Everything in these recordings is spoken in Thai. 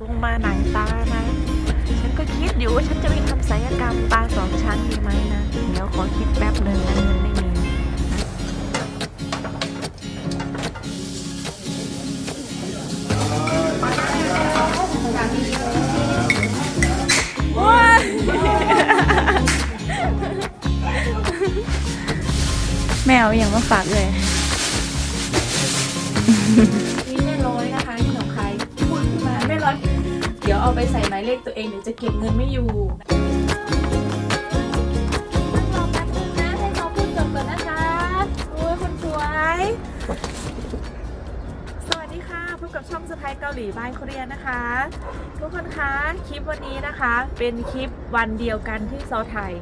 ลงมาหนังตานะ ฉันก็คิดอยู่ว่าฉันจะไปทำศัลยกรรมตาสองชั้นดีไหมนะ เดี๋ยวขอคิดแป๊บหนึ่งนะเงินไม่มีแมวยังมาฝากเลย เอาไปใส่หมายเลขตัวเองเดี๋ยวจะเก็บเงินไม่อยู่รอแป๊บนึงนะให้น้องพูดจบก่อนนะคะโอ้ยคนสวย สวัสดีค่ะพบกับช่องสไปเกาหลีบายโคเรียนะคะ ทุกคนคะคลิปวันนี้นะคะ เป็นคลิปวันเดียวกันที่ซอไทย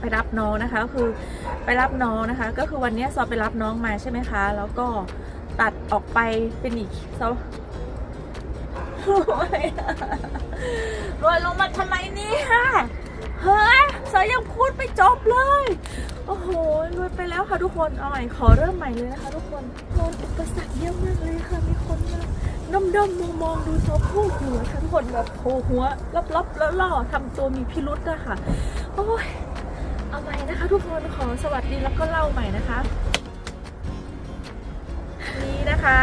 ไปรับน้องนะคะก็คือไปรับน้องนะคะ ก็คือวันนี้ซอไปรับน้องมาใช่ไหมคะ แล้วก็ตัดออกไปเป็นอีกซอ โรวยลงมาทำไมเนี่ยเฮ้ยสายยังพูดไม่จบเลย โอ้โหรวยไปแล้วค่ะทุกคน เอาใหม่ ขอเริ่มใหม่เลยนะคะทุกคนโดนอุปสรรคเยอะมากเลยค่ะ มีคนมาด้อมด้อมมองมองดูซอพูดอยู่ค่ะทุกคนแบบโผล่หัวลับๆแล้วล่อทำตัวมีพิรุษอะค่ะโอ้ย เอาใหม่นะคะทุกคนขอสวัสดีแล้วก็เล่าใหม่นะคะ นี้นะคะ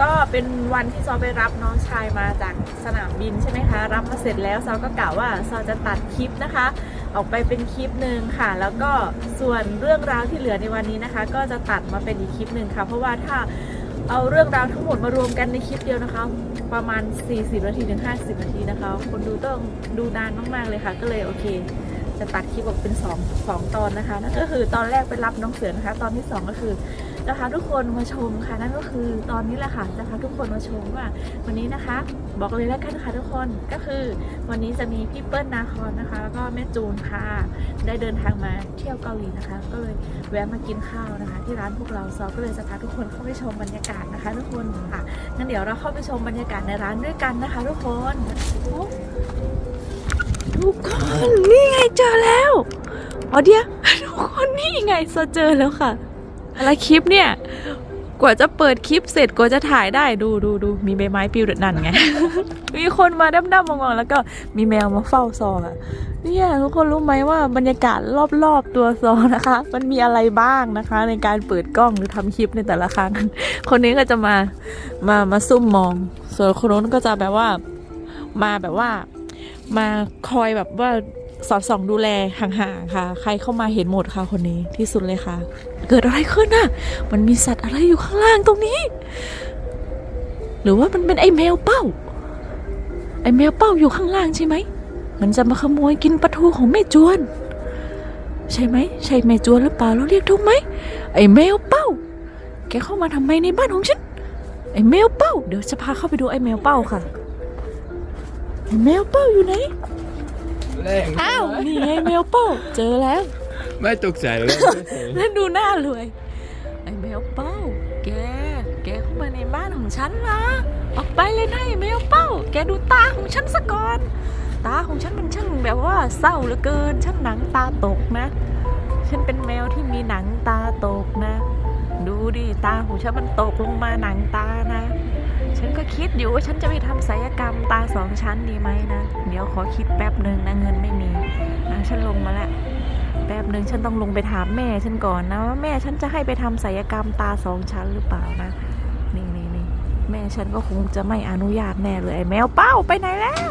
ก็เป็นวันที่ซอไปรับน้องชายมาจากสนามบินใช่ไหมคะ รับมาเสร็จแล้วซอก็กล่าวว่าซอจะตัดคลิปนะคะ ออกไปเป็นคลิปหนึ่งค่ะ แล้วก็ส่วนเรื่องราวที่เหลือในวันนี้นะคะ ก็จะตัดมาเป็นอีกคลิปหนึ่งค่ะ เพราะว่าถ้าเอาเรื่องราวทั้งหมดมารวมกันในคลิปเดียวนะคะ ประมาณ 40 นาทีถึง 50 นาทีนะคะ คนดูต้องดูนานมากๆเลยค่ะ ก็เลยโอเคจะตัดคลิปออกเป็น2 2ตอนนะคะนั่นก็คือตอนแรกไปรับน้องเสือนะคะ ตอนที่ 2 ก็คือ จะพาทุกคนมาชมค่ะนั่นก็คือตอนนี้แหละค่ะจะพาทุกคนมาชมว่า วันนี้นะคะ บอกเลยแล้วกันค่ะทุกคนก็คือ วันนี้จะมีพี่เปิ้ลนาคอนนะคะ แล้วก็แม่จูนค่ะได้เดินทางมาเที่ยวเกาหลีนะคะ ก็เลยแวะมากินข้าวนะคะ ที่ร้านพวกเราซอก็เลยจะพาทุกคนเข้าไปชมบรรยากาศนะคะ ทุกคนค่ะงั้นเดี๋ยวเราเข้าไปชมบรรยากาศในร้านด้วยกันนะคะ ทุกคนทุกคนนี่ไงเจอแล้วอ๋อเดียวทุกคนนี่ไงเจอแล้วค่ะ อะไรคลิปเนี่ย กว่าจะเปิดคลิปเสร็จกว่าจะถ่ายได้ดูดูดูมีใบไม้ปลิวนั่นไง มีคนมาด้ำๆมองๆแล้วก็มีแมวมาเฝ้าซออะเนี่ยทุกคนรู้ไหมว่าบรรยากาศรอบๆตัวซอนะคะ มันมีอะไรบ้างนะคะ ในการเปิดกล้องหรือทำคลิปในแต่ละครั้ง คนนี้ก็จะมามามาซุ่มมอง ส่วนคนนู้นก็จะแบบว่า มาแบบว่า มาคอยแบบว่า สอดส่องดูแลห่างๆค่ะ ใครเข้ามาเห็นหมดค่ะคนนี้ที่สุดเลยค่ะ เกิดอะไรขึ้นน่ะ มันมีสัตว์อะไรอยู่ข้างล่างตรงนี้ หรือว่ามันเป็นไอ้แมวเป้า ไอ้แมวเป้าอยู่ข้างล่างใช่ไหม มันจะมาขโมยกินปลาทูของแม่จวน ใช่ไหม ใช่แม่จวนหรือเปล่าเราเรียกถูกไหม ไอ้แมวเป้า แกเข้ามาทำไมในบ้านของฉัน ไอ้แมวเป้า เดี๋ยวจะพาเข้าไปดูไอ้แมวเป้าค่ะ ไอ้แมวเป้าอยู่ไหน แรงอ้าว นี่ไงแมวเป้าเจอแล้ว ไม่ตกใจเลยแล้วดูหน้าเลยไอ้แมวเป้า แก แกเข้ามาในบ้านของฉันนะออกไปเลยนะไอ้แมวเป้า แกดูตาของฉันซะก่อน ตาของฉันมันช่างแบบว่าเศร้าเหลือเกิน ช่างหนังตาตกนะ ฉันเป็นแมวที่มีหนังตาตกนะ ดูดิ ตาของฉันมันตกลงมาหนังตานะ ฉันก็คิดอยู่ว่าฉันจะไปทำศัลยกรรมตาสองชั้นดีไหมนะ เดี๋ยวขอคิดแป๊บหนึ่งนะเงินไม่มีนะฉันลงมาแล้วแป๊บหนึ่งฉันต้องลงไปถามแม่ฉันก่อนนะว่าแม่ฉันจะให้ไปทำศัลยกรรมตาสองชั้นหรือเปล่านะ นี่นี่นี่แม่ฉันก็คงจะไม่อนุญาตแน่เลยไอ้แมวเป้าไปไหนแล้ว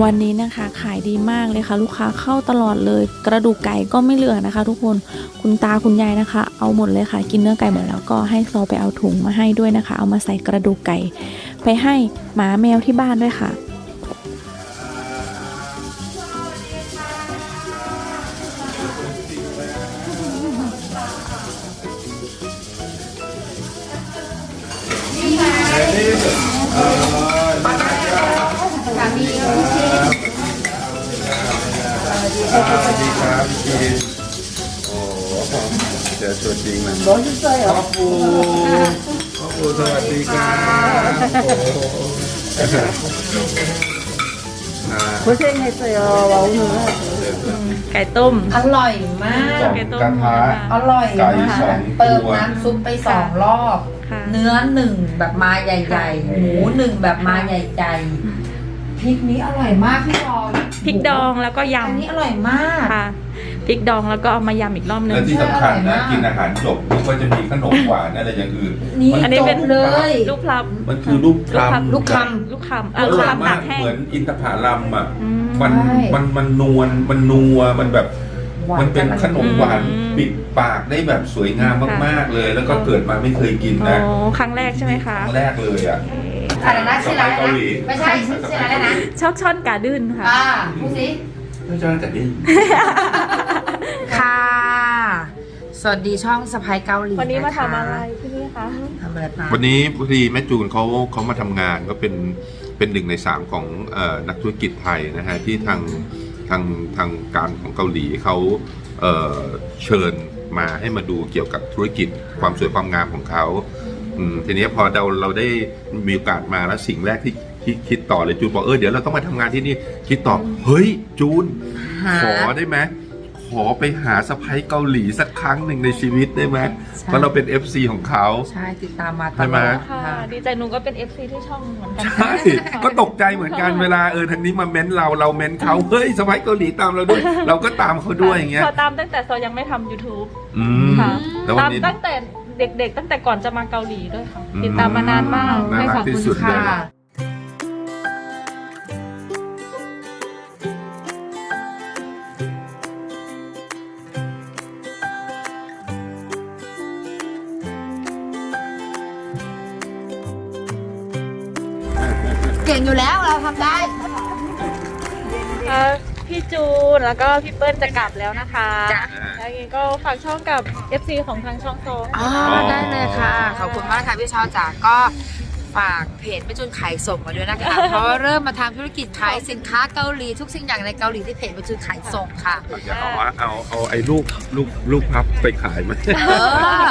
วันนี้นะคะขายดีมากเลยค่ะ ลูกค้าเข้าตลอดเลย กระดูกไก่ก็ไม่เหลือนะคะ ทุกคนคุณตาคุณยายนะคะ เอาหมดเลยค่ะ กินเนื้อไก่หมดแล้วก็ให้ซอไปเอาถุงมาให้ด้วยนะคะ เอามาใส่กระดูกไก่ ไปให้หมาแมวที่บ้านด้วยค่ะ จอตัวจริงแล้วพ่อปูพ่อปูสวัสดีครับโอ้โหอ่าไก่ต้ม อร่อยมากสองไก่ต้มกระทะ อร่อยไก่มากสองเติมตัวน้ำซุปไปสองรอบ ค่ะ เนื้อหนึ่งแบบมาใหญ่ๆ หมูหนึ่งแบบมาใหญ่ๆพริกนี้อร่อยมากพี่รองพริกดองแล้วก็อันนี้ยำอร่อยมากค่ะ พริกดองแล้วก็เอามายำอีกรอบหนึและงที่สำคัญอร่อยนะมากกินอาหารจบนี่ก็จะมีขนมหวานอะไรอย่างอื่นนี่อันนี้เป็นจบเลย ลูกพลับมันคือรูปคลำลูกคลูกคำอเออลูกร่อยคำมาตากกแห้งเหมือนอินทผลัมอะอืม มันใช่ มันมันนวลมันนัวมันแบบ หวานมันเป็นขนมหวานอืม ปิดปากได้แบบสวยงามมากๆเลย แล้วก็เกิดมาไม่เคยกินอ๋นะอครั้งแรกใช่ไหมคคะรั้งแรกเลยอะ อะไรนะชื่อร้านเกาอะไรหลีนะไม่ใช่ชื่อชื่อร้านอะไรนะชอกช่อนกาดื้นค่ะ อ่าพูดสิไม่ใช่แต่นี่ค่ะ สวัสดีช่องสะพายเกาหลีวันนี้มาะคทำอะไรที่นี่คะทำอะไรปะวันนี้พอดีแม่จูนเขาเขามาทำงานก็เป็นเป็นหนึ่งในสามของเอ่อนักธุรกิจไทยนะฮะที่ทางทางทางการของเกาหลีเขาเอ่อเชิญมาให้มาดูเกี่ยวกับธุรกิจความสวยความงามของเขาอืมทีนี้พอเราเราได้มีโอกาสมาแล้วสิ่งแรกที่ที่คิดต่อเลยจูนบอกเออเดี๋ยวเราต้องมาทำงานที่นี่คิดต่อเฮ้ยจูนหาขอได้ไหมข อไปหาสะพ้ยเกาหลีสักครั้งหนึ่งในชีวิตได้ไหมใช่เพราะเราเป็น FC ของเขา ใช่ติดตามมาตใช่ไหลมอดค่ะ ค่ะ ดีใจหนูก็เป็น FC ที่ช่องเหมือนกันใช่ก็ตกใจเหมือนกันเวลาเออทางนี้มาเม้นเราเราเม้นเขาเฮ้ยสะพ้ยเกาหลีตามเราด้วย เราก็ตามเขาด้วยอย่างเงี้ย พอตามตั้งแต่ซอยังไม่ทำ YouTube อืมค่ะ แล้ววันตามนี้ ตั้งแต่เด็กๆ ตั้งแต่ก่อนจะมาเกาหลีด้วยค่ะ อืม ติดตามมานานมาก น่ารักที่สุดเลย ค่ะ ก่งอยู่แล้วเราทำได้เอ่อพี่จูนแล้วก็พี่เปิ้ลจะกลับแล้วนะคะจ้ะ แล้วยังไงก็ฝากช่องกับ FC ของทางช่องโซอ๋อได้เลยค่ะ ขอบคุณมากค่ะพี่ชาวจ๋าก็ฝากเพจไม่จุนขายส่งมาด้วยนะคะ เพราะว่าเริ่มมาทำธุรกิจขายสินค้าเกาหลีทุกสิ่งอย่างในเกาหลีที่เพจไม่จุนขายส่งค่ะ อยากเอาว่าเอาเอาไอ้ลูกลูกลูกพับไปขายมาเอ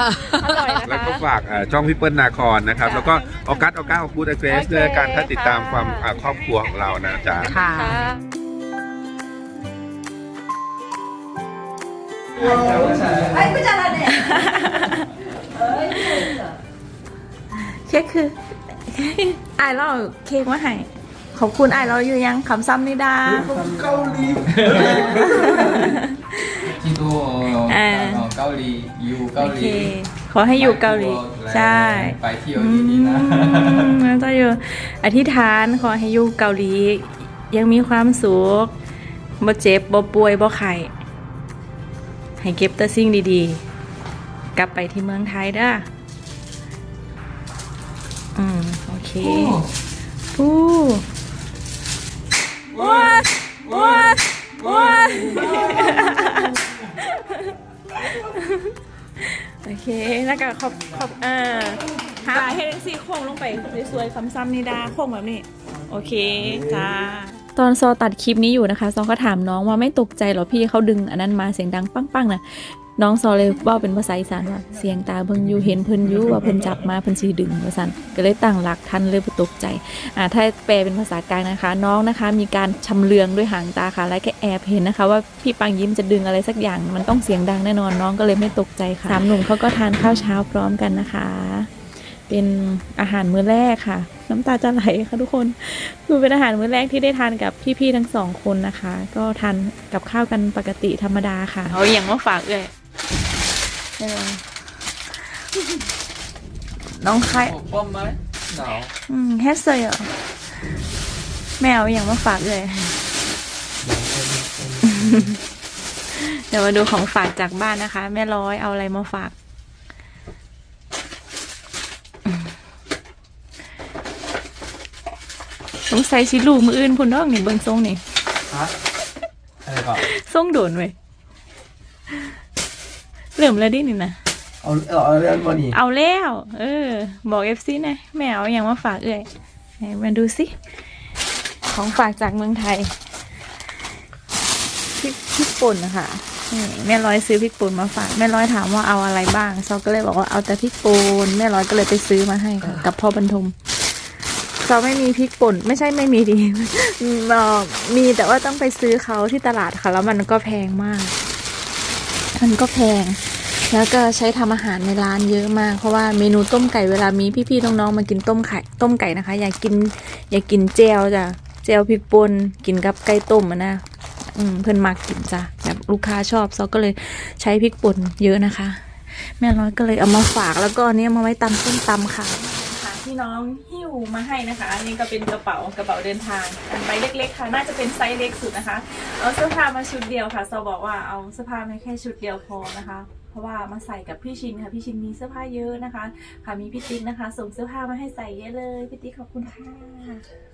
อ อร่อยนะคะแล้วก็ฝากอ่าช่องพี่เปิ้ลนาคอนนะครับ แล้วก็ออกัสออก้าของกูดเกรสด้วยการถ้าติดตามความอ่าครอบครัวของเรานะจ๊ะ ค่ะค่ะเค้กคือไอายเราเอาเค้กมาให้ขอบคุณไอายเราอยู่ยังคำซ้ำนิดาเกาหลีที่ดูอ่าเกาหลีอยู่เกาโอหเคลี ขอให้อยู่เกาหลี ใช่ไปเที่ยวอืดีๆนะมแล้วก็อยู่อธิษฐานขอให้อยู่เกาหลี ยังมีความสุขบ่เจ็บบ่ป่วยบ่ไข้ให้เก็บแต่สิ่งดีๆ กลับไปที่เมืองไทยเด้ออืม โอเคปูว้าว้าว้า โอเค แล้วก็ขอบขอบอ่าหาให้เล็กซี่โค้งลงไปสวยๆซ้ำๆนี่ดาโค้งแบบนี้ โอเค จ้า ตอนซอตัดคลิปนี้อยู่นะคะ ซอก็ถามน้องว่าไม่ตกใจเหรอพี่เขาดึงอันนั้นมาเสียงดังปังๆนะ น้องซอเลยเว่าเป็นภาษาอีสานว่าเสียงตาเพิ่งอยู่เห็นเพิ่นอยู่ว่าเพิ่นจับมาเพิ่นสีดึงว่าซั่นก็เลยตั้งหลักทันเลยบ่ตกใจอ่าถ้าแปลเป็นภาษากลางนะคะ น้องนะคะ มีการชำเลืองด้วยหางตาค่ะและก็แอบเห็นนะคะ ว่าพี่ปังยิ้มจะดึงอะไรสักอย่าง มันต้องเสียงดังแน่นอนน้องก็เลยไม่ตกใจค่ะสามหนุ่มเขาก็ทานข้าวเช้าพร้อมกันนะคะ เป็นอาหารมื้อแรกค่ะ น้ำตาจะไหลค่ะทุกคนคือเป็นอาหารมื้อแรกที่ได้ทานกับพี่ๆทั้งสองคนนะคะ ก็ทานกับข้าวกันปกติธรรมดาค่ะ เอาอย่างมาฝากเลย น้องไข่อ้ป้อมไหมหนาวอืมแฮสเซอร์แมวอย่างมาฝากเลย เดี๋ยวมาดูของฝากจากบ้านนะคะ แม่ร้อยเอาอะไรมาฝาก สงสัยชิลูมืออื่นพุ่นน้องนี่เบิ่งทรงนี่ฮะอะไรก่อนทรงโดนเว้ย เหลื่อมแล้วดินี่นะเอาเอาเรื่องวันนี้เอาแล้ว เออ บอกเอฟซีนะแม่เอาอย่างมาฝากเอ้ยให้มาดูสิของฝากจากเมืองไทยพริกพริกป่นนะคะนี่แม่ร้อยซื้อพริกป่นมาฝากแม่ร้อยถามว่าเอาอะไรบ้างซอก็เลยบอกว่าเอาแต่พริกป่นแม่ร้อยก็เลยไปซื้อมาให้ค่ะกับพ่อบรรทมซอไม่มีพริกป่นไม่ใช่ไม่มีดีเอ่อมีแต่ว่าต้องไปซื้อเขาที่ตลาดค่ะ แล้วมันก็แพงมาก มันก็แพง แล้วก็ใช้ทำอาหารในร้านเยอะมาก เพราะว่าเมนูต้มไก่เวลามีพี่ๆน้องๆมากินต้มไข่ต้มไก่นะคะ อยากกินอยากกินเจลจ้ะเจลพริกป่นกินกับไก่ต้มนะอืมเพื่อนมักกินจ้ะแบบลูกค้าชอบซอก็เลยใช้พริกป่นเยอะนะคะ แม่ร้อยก็เลยเอามาฝากแล้วก็อันนี้เอามาไว้ตำส้มตำค่ะค่ะที่น้องหิ้วมาให้นะคะอันนี้ก็เป็นกระเป๋ากระเป๋าเดินทางอันใบเล็กๆค่ะ น่าจะเป็นไซส์เล็กสุดนะคะ เอาเสื้อผ้ามาชุดเดียวค่ะซอบอกว่าเอาเสื้อผ้ามาแค่ชุดเดียวพอนะคะ เพราะว่ามาใส่กับพี่ชินค่ะ พี่ชินมีเสื้อผ้าเยอะนะคะ ค่ะมีพี่ติ๊กนะคะ ส่งเสื้อผ้ามาให้ใส่เยอะเลย พี่ติ๊กขอบคุณค่ะ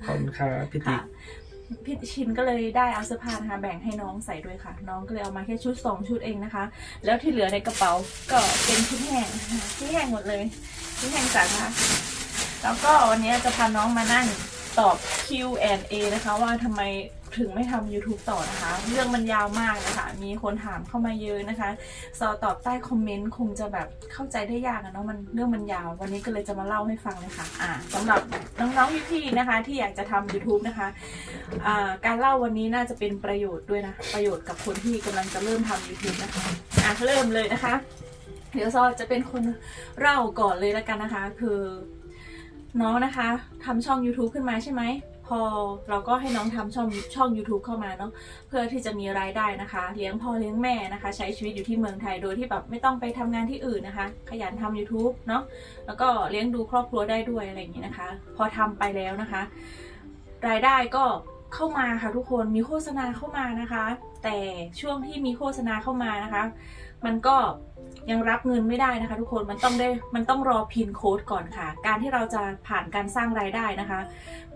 ขอบคุณครับพี่ติ๊ค่ะกพี่ชินก็เลยได้เอาเสื้อผ้านะคะแบ่งให้น้องใส่ด้วยค่ะ น้องก็เลยเอามาแค่ชุดสองชุดเองนะคะ แล้วที่เหลือในกระเป๋าก็เป็นชุดแห้งนะคะชุดแห้งหมดเลยชุดแห้งสาคะแล้วก็วันนี้จะพาน้องมานั่งตอบ Q&A นะคะว่าทำไม ถึงไม่ทำ YouTube ต่อนะคะ เรื่องมันยาวมากนะคะ มีคนถามเข้ามาเยอะนะคะซอตอบใต้คอมเมนต์คงจะแบบเข้าใจได้ยากอะเนาะมันเรื่องมันยาว วันนี้ก็เลยจะมาเล่าให้ฟังเลยค่ะอ่าสำหรับน้องๆพี่ๆนะคะ ที่อยากจะทำ YouTube นะคะอ่าการเล่าวันนี้น่าจะเป็นประโยชน์ด้วยนะ ประโยชน์กับคนที่กำลังจะเริ่มทำ YouTube นะคะอะเริ่มเลยนะคะ เดี๋ยวซอจะเป็นคนเล่าก่อนเลยแล้วกันนะคะ คือน้องนะคะทำช่อง YouTube ขึ้นมาใช่ไหม พอเราก็ให้น้องทำช่องช่อง YouTube เข้ามาเนาะเพื่อที่จะมีรายได้นะคะ เลี้ยงพ่อเลี้ยงแม่นะคะ ใช้ชีวิตอยู่ที่เมืองไทยโดยที่แบบไม่ต้องไปทำงานที่อื่นนะคะ ขยันทำ YouTube เนาะแล้วก็เลี้ยงดูครอบครัวได้ด้วยอะไรอย่างนี้นะคะ พอทำไปแล้วนะคะ รายได้ก็เข้ามาค่ะทุกคนมีโฆษณาเข้ามานะคะ แต่ช่วงที่มีโฆษณาเข้ามานะคะ มันก็ ยังรับเงินไม่ได้นะคะ ทุกคนมันต้องได้มันต้องรอพินโค้ดก่อนค่ะ การที่เราจะผ่านการสร้างรายได้นะคะ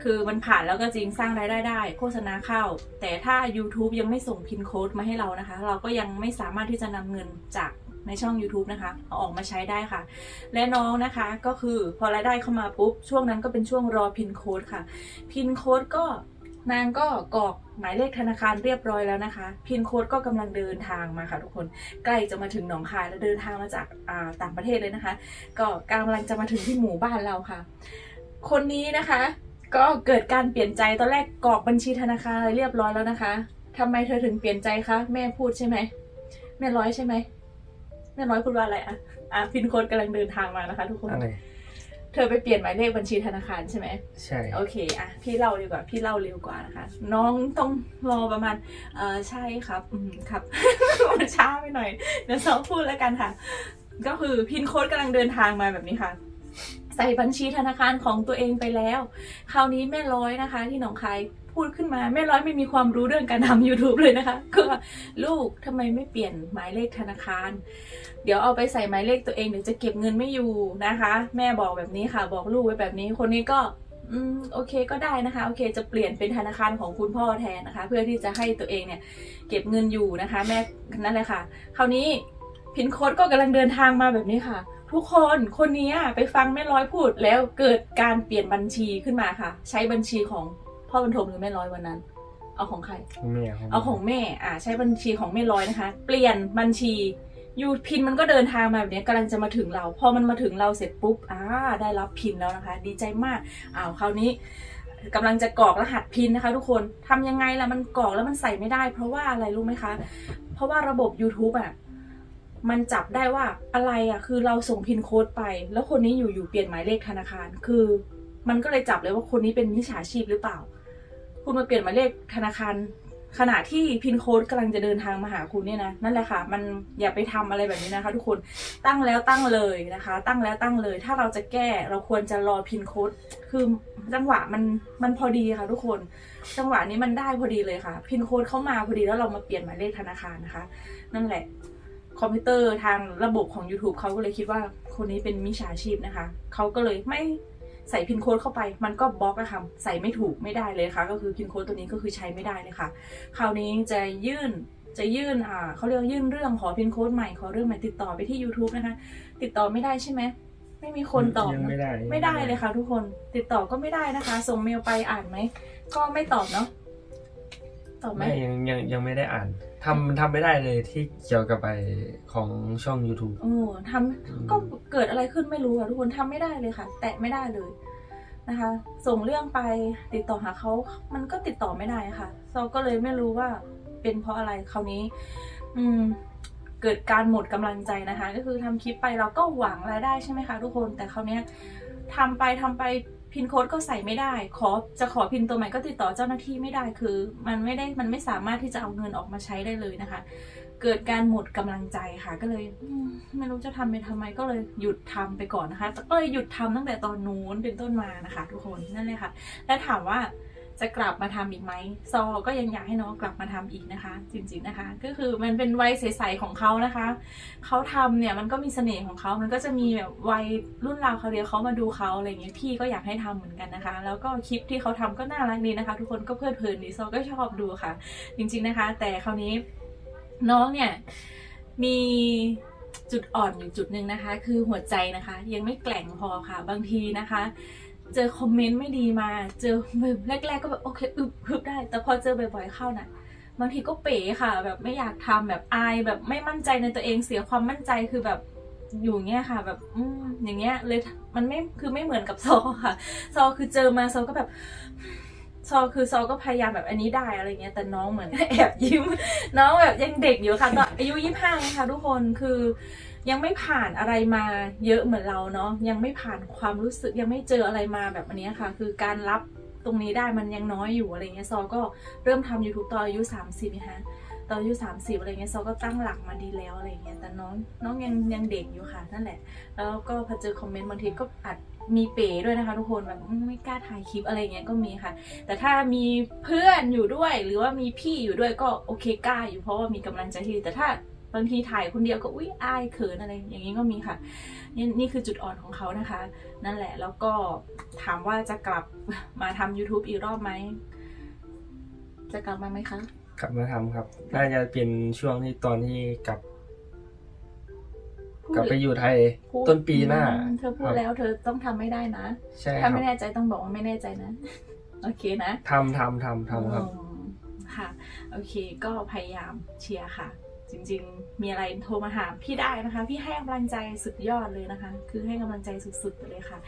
คือมันผ่านแล้วก็จริงสร้างรายได้ได้ โฆษณาเข้า แต่ถ้า YouTube ยังไม่ส่งพินโค้ดมาให้เรานะคะ เราก็ยังไม่สามารถที่จะนำเงินจากในช่อง YouTube นะคะเอาออกมาใช้ได้ค่ะ และน้องนะคะก็คือพอรายได้เข้ามาปุ๊บ ช่วงนั้นก็เป็นช่วงรอพินโค้ดค่ะพินโค้ดก็ นางก็กรอกหมายเลขธนาคารเรียบร้อยแล้วนะคะ พินโค้ดก็กำลังเดินทางมาค่ะทุกคนใกล้จะมาถึงหนองคายแล้วเดินทางมาจากาต่างประเทศเลยนะคะ ก็กำลังจะมาถึงที่หมู่บ้านเราค่ะ คนนี้นะคะ ก็เกิดการเปลี่ยนใจตอนแรกกรอกบัญชีธนาคารเรียบร้อยแล้วนะคะทำไมเธอถึงเปลี่ยนใจคะแม่พูดใช่ไหมแม่ร้อยใช่ไหมแม่ร้อยพูดว่าอะไรอะอะพินโค้ดกำลังเดินทางมานะคะ ทุกคนอะไร เธอไปเปลี่ยนหมายเลขบัญชีธนาคารใช่ไหมใช่ โอเคอะพี่เล่าดีกว่า พี่เล่าเร็วกว่านะคะ น้องต้องรอประมาณ เออใช่ครับ อืมครับ มันช้าไปหน่อยเดี๋ยวสองพูดแล้วกันค่ะ ก็คือพินโค้ดกำลังเดินทางมาแบบนี้ค่ะ ใส่บัญชีธนาคารของตัวเองไปแล้ว คราวนี้แม่ร้อยนะคะ ที่หนองคาย พูดขึ้นมาแม่ร้อยไม่มีความรู้เรื่องการทำ YouTube เลยนะคะคือว่าลูกทำไมไม่เปลี่ยนหมายเลขธนาคาร เดี๋ยวเอาไปใส่หมายเลขตัวเองเดี๋ยวจะเก็บเงินไม่อยู่นะคะ แม่บอกแบบนี้ค่ะ บอกลูกไว้แบบนี้ คนนี้ก็อืมโอเคก็ได้นะคะโอเค จะเปลี่ยนเป็นธนาคารของคุณพ่อแทนนะคะ เพื่อที่จะให้ตัวเองเนี่ย เก็บเงินอยู่นะคะ แม่นั่นแหละค่ะ คราวนี้พินโค้ดก็กำลังเดินทางมาแบบนี้ค่ะ ทุกคนคนนี้ไปฟังแม่ร้อยพูดแล้วเกิดการเปลี่ยนบัญชีขึ้นมาค่ะ ใช้บัญชีของ พ่อบรรทมหรือแม่ร้อยวันนั้น เอาของใคร แม่เอาของแม่ อ่า ใช้บัญชีของแม่ร้อยนะคะ เปลี่ยนบัญชียูพินมันก็เดินทางมาแบบนี้กำลังจะมาถึงเรา พอมันมาถึงเราเสร็จปุ๊บอ่าได้รับพินแล้วนะคะ ดีใจมากอ้าวคราวนี้กำลังจะกรอกรหัสพินนะคะ ทุกคนทำยังไงล่ะมันกรอกแล้วมันใส่ไม่ได้ เพราะว่าอะไรรู้ไหมคะ เพราะว่าระบบ YouTube อะมันจับได้ว่าอะไรอะคือเราส่งพินโค้ดไป แล้วคนนี้อยู่ๆเปลี่ยนหมายเลขธนาคาร คือ มันก็เลยจับเลยว่าคนนี้เป็นมิจฉาชีพหรือเปล่า คุณมาเปลี่ยนหมายเลขธนาคารขณะที่พินโค้ดกำลังจะเดินทางมาหาคุณเนี่ยนะนั่นแหละค่ะ มันอย่าไปทำอะไรแบบนี้นะคะ ทุกคนตั้งแล้วตั้งเลยนะคะ ตั้งแล้วตั้งเลย ถ้าเราจะแก้เราควรจะรอพินโค้ดคือจังหวะมันมันพอดีค่ะ ทุกคน จังหวะนี้มันได้พอดีเลยค่ะ พินโค้ดเข้ามาพอดีแล้วเรามาเปลี่ยนหมายเลขธนาคารนะคะ นั่นแหละ คอมพิวเตอร์ทางระบบของ YouTube เขาก็เลยคิดว่าคนนี้เป็นมิจฉาชีพนะคะเขาก็เลยไม่ ใส่พินโค้ดเข้าไปมันก็บล็อกอะค่ะใส่ไม่ถูกไม่ได้เลยค่ะ ก็คือพินโค้ดตัวนี้ก็คือใช้ไม่ได้เลยค่ะ คราวนี้จะยื่นจะยื่นอ่าเขาเรียกว่ายื่นเรื่องขอพินโค้ดใหม่ขอเรื่องใหม่ติดต่อไปที่ YouTube นะคะ ติดต่อไม่ได้ใช่ไหมไม่มีคนตอบยังนะไม่ได้ ไม่ได้เลยค่ะ ทุกคนติดต่อก็ไม่ได้นะคะ ส่งเมลไปอ่านไหมก็ไม่ตอบเนาะ ตอบไหมไม่ยังยังยังไม่ได้อ่านทำทำไม่ได้เลยที่เกี่ยวกับไอของช่อง YouTube โอ้ทำก็เกิดอะไรขึ้นไม่รู้ค่ะทุกคนทำไม่ได้เลยค่ะ แตะไม่ได้เลยนะคะ ส่งเรื่องไปติดต่อหาเขามันก็ติดต่อไม่ได้ค่ะซอก็เลยไม่รู้ว่าเป็นเพราะอะไรคราวนี้ อืม เกิดการหมดกำลังใจนะคะ ก็คือทำคลิปไปเราก็หวังรายได้ใช่ไหมคะทุกคนแต่คราวเนี้ยทำไปทำไป พินโค้ดก็ใส่ไม่ได้ ขอจะขอพินตัวใหม่ก็ติดต่อเจ้าหน้าที่ไม่ได้คือ มันไม่ได้มันไม่สามารถที่จะเอาเงินออกมาใช้ได้เลยนะคะ เกิดการหมดกำลังใจค่ะก็เลยไม่รู้จะทำไปทำไมก็เลยหยุดทำไปก่อนนะคะก็เลยหยุดทำตั้งแต่ตอนนู้นเป็นต้นมานะคะ ทุกคนนั่นเลยค่ะ และถามว่า จะกลับมาทำอีกไหมซอก็ยังอยากให้น้องกลับมาทำอีกนะคะ จริงๆนะคะ ก็คือมันเป็นวัยใสๆของเขานะคะเขาทำเนี่ยมันก็มีเสน่ห์ของเขา มันก็จะมีแบบวัยรุ่นราวเขาเดียวเขามาดูเขาอะไรเงี้ยพี่ก็อยากให้ทำเหมือนกันนะคะ แล้วก็คลิปที่เขาทำก็น่ารักดีนะคะ ทุกคนก็เพลิดเพลินดีซอก็ชอบดูค่ะ จริง ๆนะคะ แต่คราวนี้น้องเนี่ยมีจุดอ่อนอยู่จุดหนึ่งนะคะ คือหัวใจนะคะ ยังไม่แกร่งพอค่ะ บางทีนะคะ เจอคอมเมนต์ไม่ดีมา เจอแรก ๆ ก็แบบโอเคอึบอึบได้ แต่พอเจอบ่อยๆเข้าน่ะบางทีก็เป๋ค่ะ แบบไม่อยากทำแบบอายแบบไม่มั่นใจในตัวเองเสียความมั่นใจคือแบบอยู่เงี้ยค่ะ แบบอืมอย่างเงี้ยเลยมันไม่คือไม่เหมือนกับซอค่ะ ซอคือเจอมาซอก็แบบซอคือซอก็พยายามแบบอันนี้ได้อะไรเงี้ยแต่น้องเหมือนแอบยิ้ม น้องแบบยังเด็กอยู่ค่ะตอนอายุยี่ห้าค่ะทุกคนคือ ยังไม่ผ่านอะไรมาเยอะเหมือนเราเนาะยังไม่ผ่านความรู้สึกยังไม่เจออะไรมาแบบอันนี้ค่ะ คือการรับตรงนี้ได้มันยังน้อยอยู่อะไรเงี้ยซอก็เริ่มทำ YouTube ตอนอายุ 30นะคะตอนอายุ 30 อะไรเงี้ยซอก็ตั้งหลักมาดีแล้วอะไรเงี้ยแต่น้องน้องยังยังเด็กอยู่ค่ะนั่นแหละ แล้วก็พอเจอคอมเมนต์บางทีก็อาจมีเป๋ด้วยนะคะทุกคนแบบไม่กล้าถ่ายคลิปอะไรเงี้ยก็มีค่ะ แต่ถ้ามีเพื่อนอยู่ด้วยหรือว่ามีพี่อยู่ด้วยก็โอเคกล้าอยู่เพราะว่ามีกำลังใจที่ดีแต่ถ้า บางทีถ่ายคนเดียวก็อุ้ยอายเขินอะไรอย่างนี้ก็มีค่ะ นี่นี่คือจุดอ่อนของเขานะคะ นั่นแหละแล้วก็ถามว่าจะกลับมาทำ YouTube อีกรอบไหม จะกลับมาไหมคะ กลับมาทำครับ น่าจะเป็นช่วงที่ตอนที่กลับ กลับไปอยู่ไทยพูดต้นปีหน้าอืมเธอพูดครับแล้วเธอต้องทำไม่ได้นะใช่คถ้ารับไม่แน่ใจต้องบอกว่าไม่แน่ใจนะ โอเคนะทำทำทำทำครับอืมค่ะ โอเค ก็พยายามเชียร์ค่ะ จริง ๆ มีอะไรโทรมาหาพี่ได้นะคะ พี่ให้กำลังใจสุดยอดเลยนะคะ คือให้กำลังใจสุดๆไปเลยค่ะ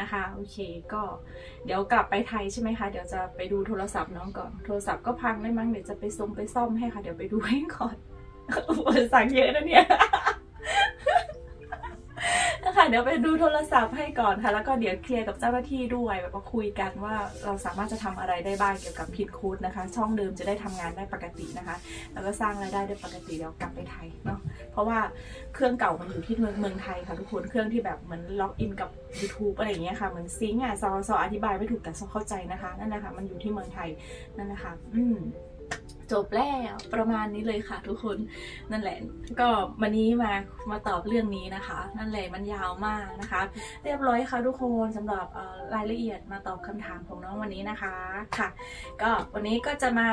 นะคะโอเคก็เดี๋ยวกลับไปไทยใช่ไหมคะเดี๋ยวจะไปดูโทรศัพท์น้องก่อนโทรศัพท์ก็พังได้มั้งเดี๋ยวจะไปซ่อมไปซ่อมให้ค่ะ เดี๋ยวไปดูให้ก่อนอุปสรรคเยอะนะเนี่ย นะคะเดี๋ยวไปดูโทรศัพท์ให้ก่อนค่ะ แล้วก็เดี๋ยวเคลียร์กับเจ้าหน้าที่ด้วยแบบว่าคุยกันว่าเราสามารถจะทำอะไรได้บ้างเกี่ยวกับพินคูดนะคะ ช่องเดิมจะได้ทำงานได้ปกตินะคะ แล้วก็สร้างรายได้ได้ปกติเดี๋ยวกลับไปไทยเนาะเพราะว่าเครื่องเก่ามันอยู่ที่เมืองเมืองไทยค่ะทุกคนเครื่องที่แบบเหมือนล็อกอินกับ YouTube อะไรอย่างเงี้ยค่ะเหมือนซิงค์อะซอซออธิบายไม่ถูกแต่ซอเข้าใจนะคะนั่นแหละค่ะมันอยู่ที่เมืองไทยนั่นแหละค่ะอืม จบแล้วประมาณนี้เลยค่ะทุกคนนั่นแหละ ก็วันนี้มามาตอบเรื่องนี้นะคะ นั่นแหละมันยาวมากนะคะ เรียบร้อยค่ะทุกคนสำหรับรายละเอียดมาตอบคำถามของน้องวันนี้นะคะค่ะ ก็วันนี้ก็จะมา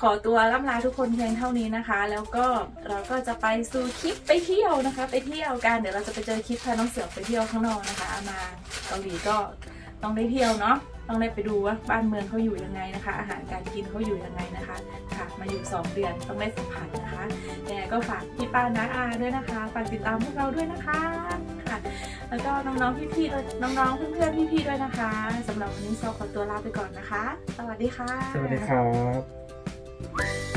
ขอตัวล่ำลาทุกคนเพียงเท่านี้นะคะ แล้วก็เราก็จะไปสู่คลิปไปเที่ยวนะคะ ไปเที่ยวกันเดี๋ยวเราจะไปเจอคลิปพาน้องเสือไปเที่ยวข้างนอกนะคะ มาเกาหลีก็ต้องได้เที่ยวเนาะ ต้องได้ไปดูว่าบ้านเมืองเขาอยู่ยังไงนะคะ อาหารการกินเขาอยู่ยังไงนะคะค่ะมาอยู่ 2 เดือนต้องได้สัมผัสนะคะยังไงก็ฝากพี่ป้าน้าอาด้วยนะคะฝากติดตามพวกเราด้วยนะคะค่ะ แล้วก็น้องๆพี่ๆน้องๆเพื่อนๆพี่ๆด้วยนะคะสำหรับวันนี้ซอขอตัวลาไปก่อนนะคะ สวัสดีค่ะ สวัสดีครับ